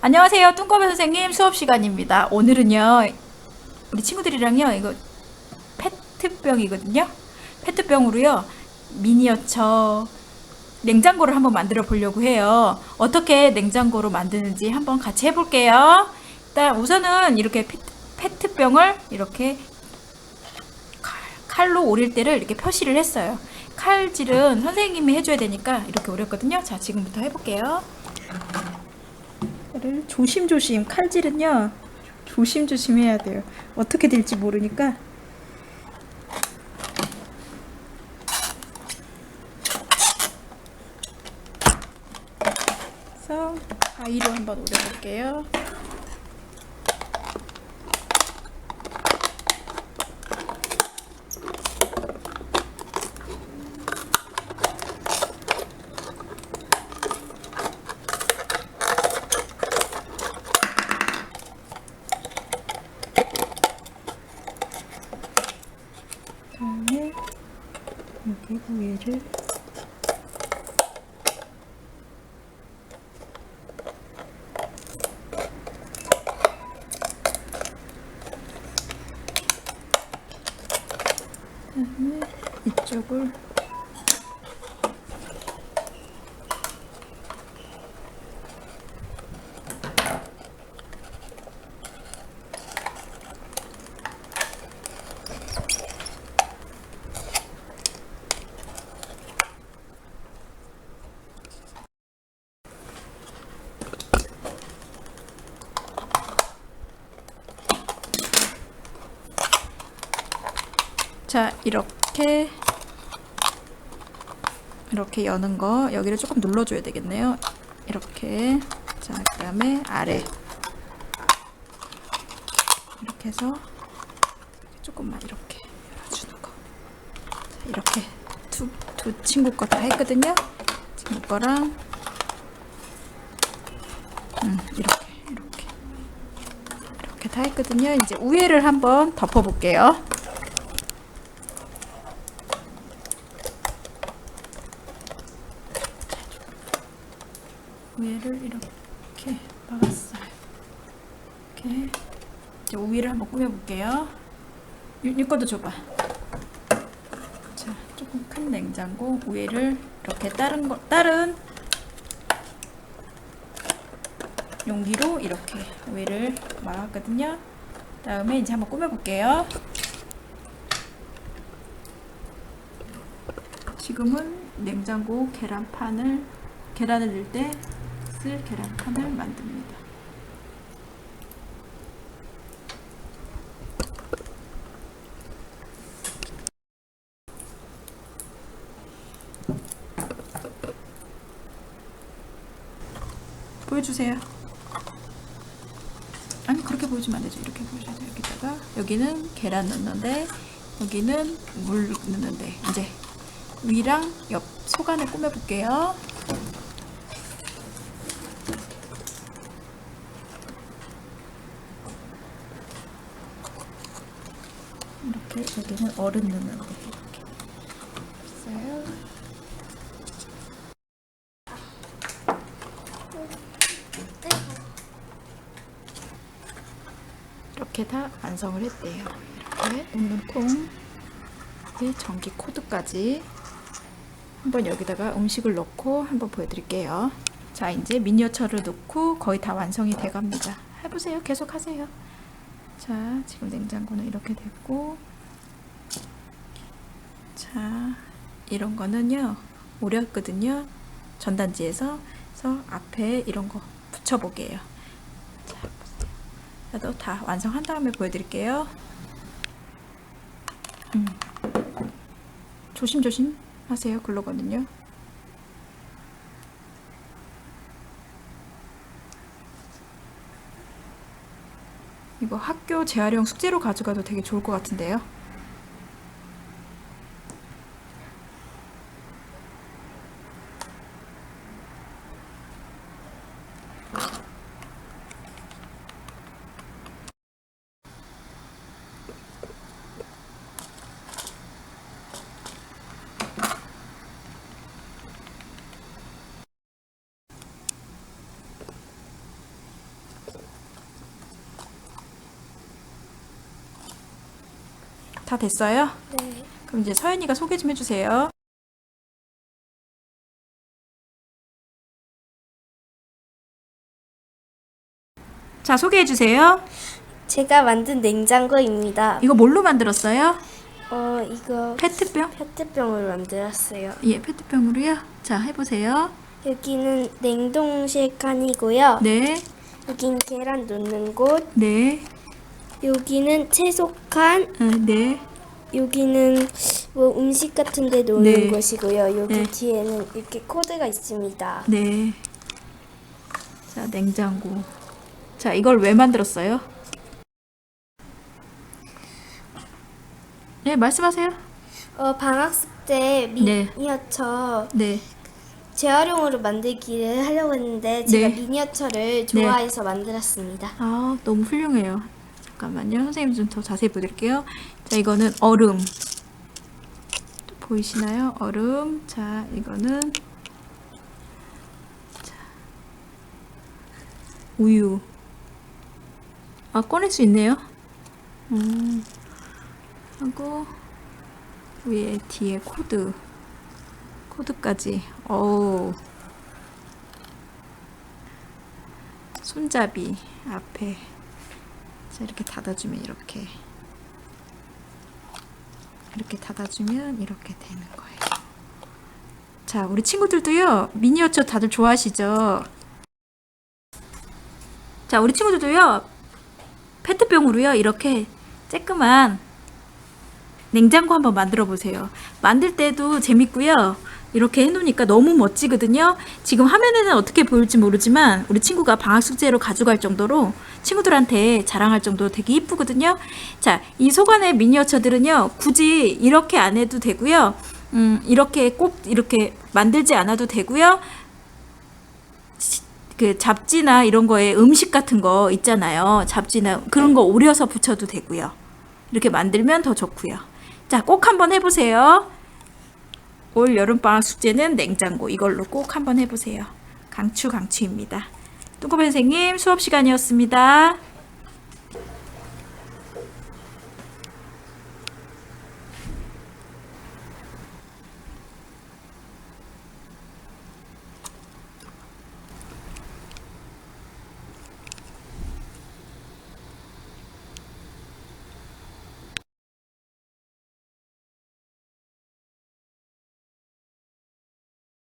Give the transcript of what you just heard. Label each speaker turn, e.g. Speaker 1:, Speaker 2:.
Speaker 1: 안녕하세요. 뚱꺼비 선생님 수업 시간입니다. 오늘은요, 우리 친구들이랑요, 이거 페트병이거든요. 페트병으로요, 미니어처 냉장고를 한번 만들어 보려고 해요. 어떻게 냉장고로 만드는지 한번 같이 해 볼게요. 일단 우선은 이렇게 페- 페트병을 이렇게 칼- 칼로 오릴 때를 이렇게 표시를 했어요. 칼질은 선생님이 해줘야 되니까 이렇게 오렸거든요. 자, 지금부터 해볼게요. 를 조심조심. 칼질은요 조심조심 해야 돼요. 어떻게 될지 모르니까. 그래서 가위로 한번 오려볼게요 그다음에 위에를 그다음에 이쪽을 자 이렇게. 이렇게 여는 거 여기를 조금 눌러줘야 되겠네요. 이렇게. 자 그 다음에 아래. 이렇게 해서 조금만 이렇게 열어주는 거. 자, 이렇게 두, 두 친구 거 다 했거든요. 친구 거랑. 음, 이렇게 이렇게. 이렇게 다 했거든요. 이제 우회를 한번 덮어 볼게요 위를 이렇게 막았어요. 이렇게 이제 위를 한번 꾸며볼게요. 이 것도 줘봐. 자, 조금 큰 냉장고 위를 이렇게 다른 거 다른 용기로 이렇게 위를 막았거든요. 다음에 이제 한번 꾸며볼게요. 지금은 냉장고 계란판을 계란을 넣을 때 쓸 계란판을 만듭니다. 보여주세요. 아니 그렇게 보여주면 안 되죠. 이렇게 보여줘야 돼요. 여기다가 여기는 계란 넣는데 여기는 물 넣는데 이제 위랑 옆 속안을 꾸며볼게요. 이렇게 여기는 얼음 넣는 거 이렇게 있어요. 이렇게 다 완성을 했대요. 이렇게 넣는 통, 이제 전기 코드까지 한번 여기다가 음식을 넣고 한번 보여드릴게요. 자, 이제 미니어처를 넣고 거의 다 완성이 돼갑니다. 해보세요. 계속 하세요. 자, 지금 냉장고는 이렇게 됐고, 자, 이런 거는요, 오렸거든요. 전단지에서. 그래서 앞에 이런 거 붙여보게요. 자. 나도 다 완성한 다음에 보여드릴게요. 음. 조심조심 하세요. 글로거든요. 이거 학교 재활용 숙제로 가져가도 되게 좋을 것 같은데요. 다 됐어요?
Speaker 2: 네.
Speaker 1: 그럼 이제 서연이가 소개 좀 해주세요. 자, 소개해 주세요.
Speaker 2: 제가 만든 냉장고입니다.
Speaker 1: 이거 뭘로 만들었어요?
Speaker 2: 어, 이거
Speaker 1: 페트병?
Speaker 2: 페트병으로 만들었어요.
Speaker 1: 예, 페트병으로요. 자, 해보세요.
Speaker 2: 여기는 냉동실 칸이고요.
Speaker 1: 네,
Speaker 2: 여긴 계란 놓는 곳.
Speaker 1: 네,
Speaker 2: 여기는 채소 칸.
Speaker 1: 어, 네,
Speaker 2: 여기는 뭐 음식 같은 데 놓는
Speaker 1: 네.
Speaker 2: 곳이고요. 여기
Speaker 1: 네.
Speaker 2: 뒤에는 이렇게 코드가 있습니다.
Speaker 1: 네. 자, 냉장고. 자, 이걸 왜 만들었어요? 네, 말씀하세요.
Speaker 2: 어, 방학습 때
Speaker 1: 네.
Speaker 2: 미니어처
Speaker 1: 네.
Speaker 2: 재활용으로 만들기를 하려고 했는데 제가
Speaker 1: 네.
Speaker 2: 미니어처를 좋아해서 만들었습니다.
Speaker 1: 아, 너무 훌륭해요. 잠깐만요. 선생님 좀 더 자세히 보여드릴게요. 자, 이거는 얼음. 보이시나요? 얼음. 자, 이거는 자, 우유. 아, 꺼낼 수 있네요. 음. 하고 위에 뒤에 코드. 코드까지. 어우. 손잡이 앞에 자 이렇게 닫아주면 이렇게 이렇게 닫아주면 이렇게 되는 거예요. 자 우리 친구들도요 미니어처 다들 좋아하시죠? 자 우리 친구들도요 페트병으로요 이렇게 쬐끄만 냉장고 한번 만들어 보세요. 만들 때도 재밌고요. 이렇게 해놓으니까 너무 멋지거든요. 지금 화면에는 어떻게 보일지 모르지만 우리 친구가 방학 숙제로 가져갈 정도로 친구들한테 자랑할 정도로 되게 이쁘거든요. 자, 이 소관의 미니어처들은요, 굳이 이렇게 안 해도 되고요. 음, 이렇게 꼭 이렇게 만들지 않아도 되고요. 시- 그 잡지나 이런 거에 음식 같은 거 있잖아요. 잡지나 그런 거 오려서 붙여도 되고요. 이렇게 만들면 더 좋고요. 자, 꼭 한번 해보세요. 올 여름방학 숙제는 냉장고 이걸로 꼭 한번 해보세요. 강추 강추입니다. 뚱꼬 선생님 수업 시간이었습니다.